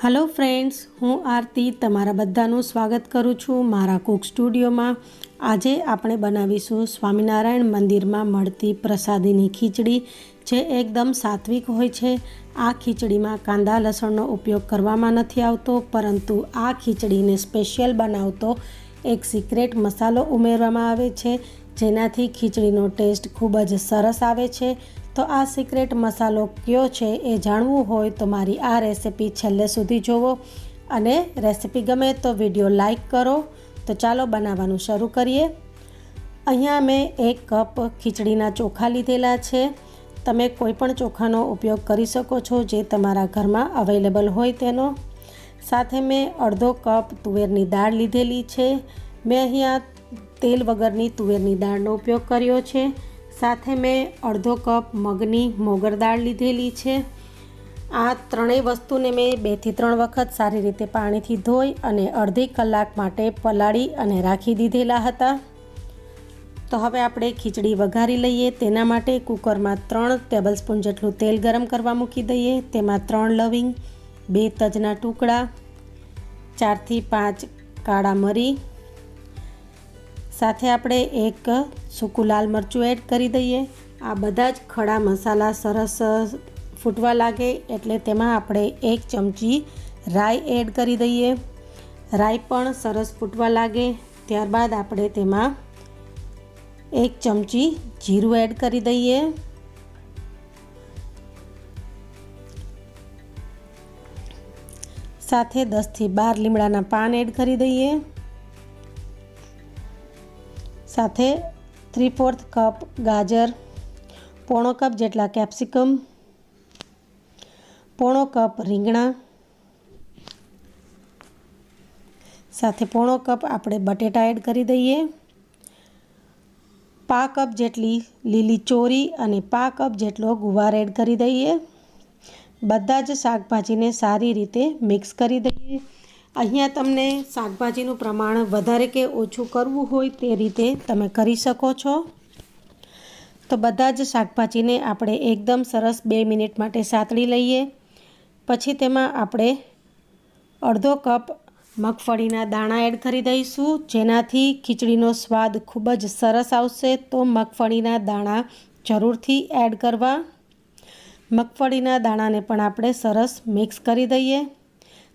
Hello friends હું આરતી તમારા બધાનું સ્વાગત કરું છું મારા કુક સ્ટુડિયોમાં. આજે આપણે બનાવીશું સ્વામિનારાયણ મંદિરમાં મળતી પ્રસાદીની ખીચડી, જે એકદમ સાત્વિક હોય છે. આ ખીચડીમાં કાંદા લસણનો ઉપયોગ કરવામાં નથી આવતો, પરંતુ આ ખીચડીને સ્પેશિયલ બનાવતો એક સિક્રેટ મસાલો ઉમેરવામાં આવે છે, જેનાથી ખીચડીનો ટેસ્ટ ખૂબ જ સરસ આવે છે. તો આ સિક્રેટ મસાલો કયો છે એ જાણવું હોય તો મારી આ રેસિપી છેલ્લે સુધી જોવો. અને રેસિપી ગમે તો વીડિયો લાઈક કરો. તો ચાલો બનાવવાનું શરૂ કરીએ. અહીંયા મેં એક કપ ખીચડીના ચોખા લીધેલા છે. તમે કોઈ પણ ચોખાનો ઉપયોગ કરી શકો છો જે તમારા ઘરમાં અવેલેબલ હોય તેનો. સાથે મેં અડધો કપ તુવેરની દાળ લીધેલી છે. મેં અહીંયા તેલ વગરની તુવેરની દાળનો ઉપયોગ કર્યો છે. સાથે મેં અડધો કપ મગની મોગર દાળ લીધેલી છે. આ ત્રણેય વસ્તુને મેં બેથી ત્રણ વખત સારી રીતે પાણીથી ધોઈ અને અડધી કલાક માટે પલાળી અને રાખી દીધેલા હતા. તો હવે આપણે ખીચડી વઘારી લઈએ. તેના માટે કુકરમાં ત્રણ ટેબલસ્પૂન જેટલું તેલ ગરમ કરવા મૂકી દઈએ. તેમાં ત્રણ લવિંગ, બે તજના ટુકડા, ચારથી પાંચ કાળા મરી સાથે આપણે એક સૂકું લાલ મરચું એડ કરી દઈએ. આ બધા જ ખડા મસાલા સરસ ફૂટવા લાગે એટલે તેમાં આપણે એક ચમચી રાઈ એડ કરી દઈએ. રાઈ પણ સરસ ફૂટવા લાગે. ત્યારબાદ આપણે તેમાં એક ચમચી જીરું એડ કરી દઈએ. સાથે દસથી બાર લીમડાના પાન એડ કરી દઈએ. સાથે થ્રી ફોર્થ કપ ગાજર, પોણો કપ જેટલા કેપ્સિકમ, પોણો કપ રીંગણા, સાથે પોણો કપ આપણે બટેટા એડ કરી દઈએ. પા કપ જેટલી લીલી ચોરી અને પા કપ જેટલો ગુવાર એડ કરી દઈએ. બધા જ શાકભાજીને સારી રીતે મિક્સ કરી દઈએ. અહીંયા તમને શાકભાજીનું પ્રમાણ વધારે કે ઓછું કરવું હોય તે રીતે તમે કરી શકો છો. તો બધા જ શાકભાજીને આપણે એકદમ સરસ બે મિનિટ માટે સાતળી લઈએ. પછી તેમાં આપણે અડધો કપ મગફળીના દાણા એડ કરી દઈશું. જેનાથી ખીચડીનો સ્વાદ ખૂબ જ સરસ આવશે. તો મગફળીના દાણા જરૂરથી એડ કરવા. મગફળીના દાણાને પણ આપણે સરસ મિક્સ કરી દઈએ.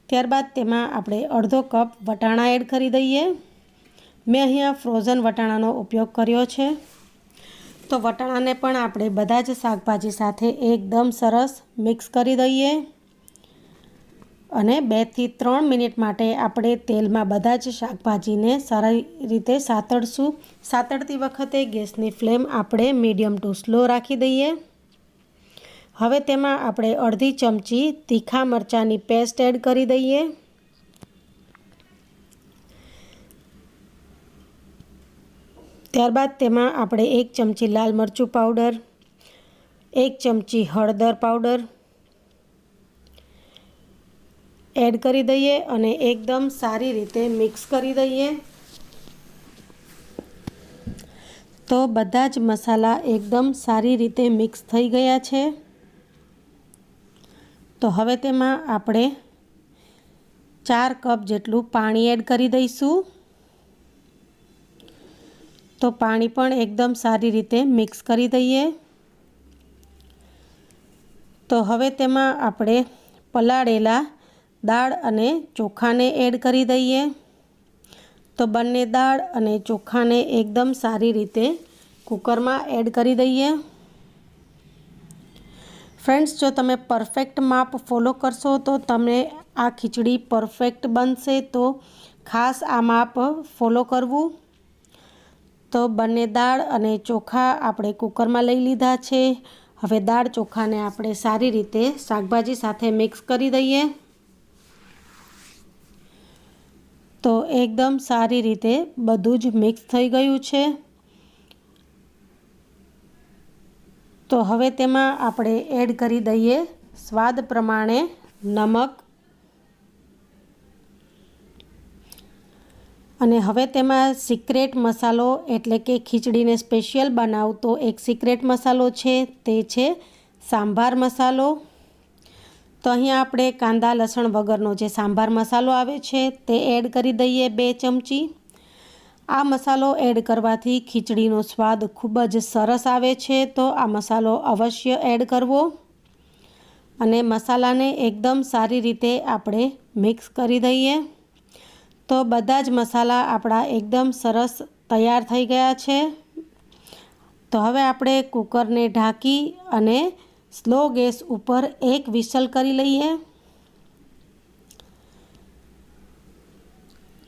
ત્યારબાદ તેમાં આપણે અડધો કપ વટાણા એડ કરી દઈએ. મેં અહીંયા ફ્રોઝન વટાણાનો ઉપયોગ કર્યો છે. તો વટાણાને પણ આપણે બધા જ શાકભાજી સાથે એકદમ સરસ મિક્સ કરી દઈએ. અને બેથી ત્રણ મિનિટ માટે આપણે તેલમાં બધા જ શાકભાજીને સારી રીતે સાતડશું સાતડતી વખતે ગેસની ફ્લેમ આપણે મીડિયમ ટુ સ્લો રાખી દઈએ. હવે તેમાં આપણે અડધી ચમચી તીખા મરચાંની પેસ્ટ એડ કરી દઈએ. ત્યારબાદ તેમાં આપણે એક ચમચી લાલ મરચું પાવડર, એક ચમચી હળદર પાવડર એડ કરી દઈએ અને એકદમ સારી રીતે મિક્સ કરી દઈએ. તો બધા જ મસાલા એકદમ સારી રીતે મિક્સ થઈ ગયા છે. તો હવે તેમાં આપણે ચાર કપ જેટલું પાણી એડ કરી દઈશું. તો પાણી પણ એકદમ સારી રીતે મિક્સ કરી દઈએ. તો હવે તેમાં આપણે પલાળેલા દાળ અને ચોખાને એડ કરી દઈએ. તો બંને દાળ અને ચોખાને એકદમ સારી રીતે કુકરમાં એડ કરી દઈએ. ફ્રેન્ડ્સ, જો તમે પરફેક્ટ માપ ફોલો કરશો તો તમને આ ખીચડી પરફેક્ટ બનશે. તો ખાસ આ માપ ફોલો કરવું. તો બંને દાળ અને ચોખા આપણે કુકરમાં લઈ લીધા છે. હવે દાળ ચોખાને આપણે સારી રીતે શાકભાજી સાથે મિક્સ કરી દઈએ. તો એકદમ સારી રીતે બધું જ મિક્સ થઈ ગયું છે. તો હવે તેમાં આપણે એડ કરી દઈએ સ્વાદ પ્રમાણે નમક. અને હવે તેમાં સિક્રેટ મસાલો એટલે કે ખીચડીને સ્પેશિયલ બનાવતો એક સિક્રેટ મસાલો છે, તે છે સાંભાર મસાલો. તો અહીંયા આપણે કાંદા, લસણ વગરનો જે સાંભાર મસાલો આવે છે, તે એડ કરી દઈએ બે ચમચી. આ મસાલો એડ કરવાથી ખીચડીનો સ્વાદ ખૂબ જ સરસ આવે છે, તો આ મસાલો અવશ્ય એડ કરવો. અને મસાલાને એકદમ સારી રીતે આપણે મિક્સ કરી દઈએ. તો બધા જ મસાલા આપણા એકદમ સરસ તૈયાર થઈ ગયા છે. તો હવે આપણે કુકરને ઢાંકી અને સ્લો ગેસ ઉપર એક વિસલ કરી લઈએ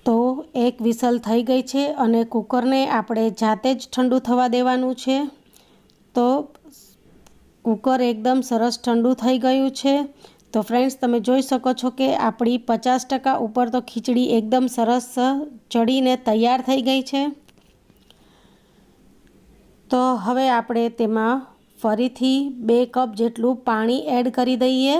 તો એક વિસલ થઈ ગઈ છે અને કુકરને આપણે જાતે જ ઠંડુ થવા દેવાનું છે. તો કુકર એકદમ સરસ ઠંડુ થઈ ગયું છે. તો ફ્રેન્ડ્સ, તમે જોઈ શકો છો કે આપણી પચાસ ટકા ઉપર તો ખીચડી એકદમ સરસ ચડીને તૈયાર થઈ ગઈ છે. તો હવે આપણે તેમાં ફરીથી બે કપ જેટલું પાણી એડ કરી દઈએ.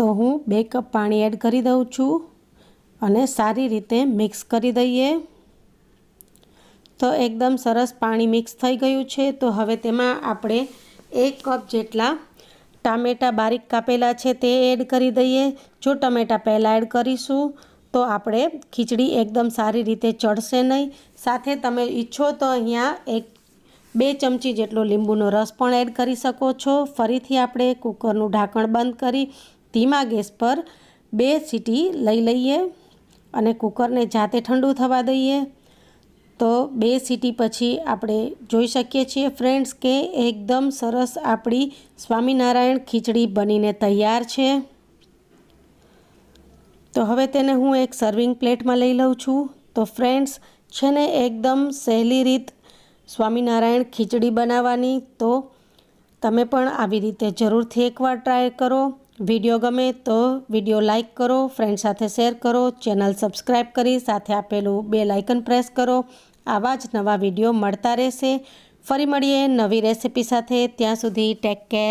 તો હું બે કપ પાણી એડ કરી દઉં છું અને સારી રીતે મિક્સ કરી દઈએ. તો એકદમ સરસ પાણી મિક્સ થઈ ગયું છે. તો હવે તેમાં આપણે એક કપ જેટલા ટામેટાં બારીક કાપેલા છે તે એડ કરી દઈએ. જો ટમેટાં પહેલાં એડ કરીશું તો આપણે ખીચડી એકદમ સારી રીતે ચડશે નહીં. સાથે તમે ઈચ્છો તો અહીંયા એક બે ચમચી જેટલો લીંબુનો રસ પણ એડ કરી શકો છો. ફરીથી આપણે કુકરનું ઢાંકણ બંધ કરી ધીમા ગેસ પર બે સીટી લઈ લઈએ અને કુકરને જાતે ઠંડુ થવા દઈએ. તો બે સીટી પછી આપણે જોઈ શકીએ છીએ, ફ્રેન્ડ્સ, કે એકદમ સરસ આપણી સ્વામિનારાયણ ખીચડી બનીને તૈયાર છે. તો હવે તેને હું એક સર્વિંગ પ્લેટમાં લઈ લઉં છું. તો ફ્રેન્ડ્સ, છે ને એકદમ સહેલી રીત સ્વામિનારાયણ ખીચડી બનાવવાની. તો તમે પણ આવી રીતે જરૂરથી એકવાર ટ્રાય કરો. વીડિયો ગમે તો વીડિયો લાઇક કરો ફ્રેન્ડ સાથે શેર કરો, ચેનલ સબસ્ક્રાઈબ કરી સાથે આપેલું બે લાઇકન પ્રેસ કરો. આવા જ નવા વીડિયો મળતા રહેશે. ફરી મળીએ નવી રેસિપી સાથે. ત્યાં સુધી ટેક કેર.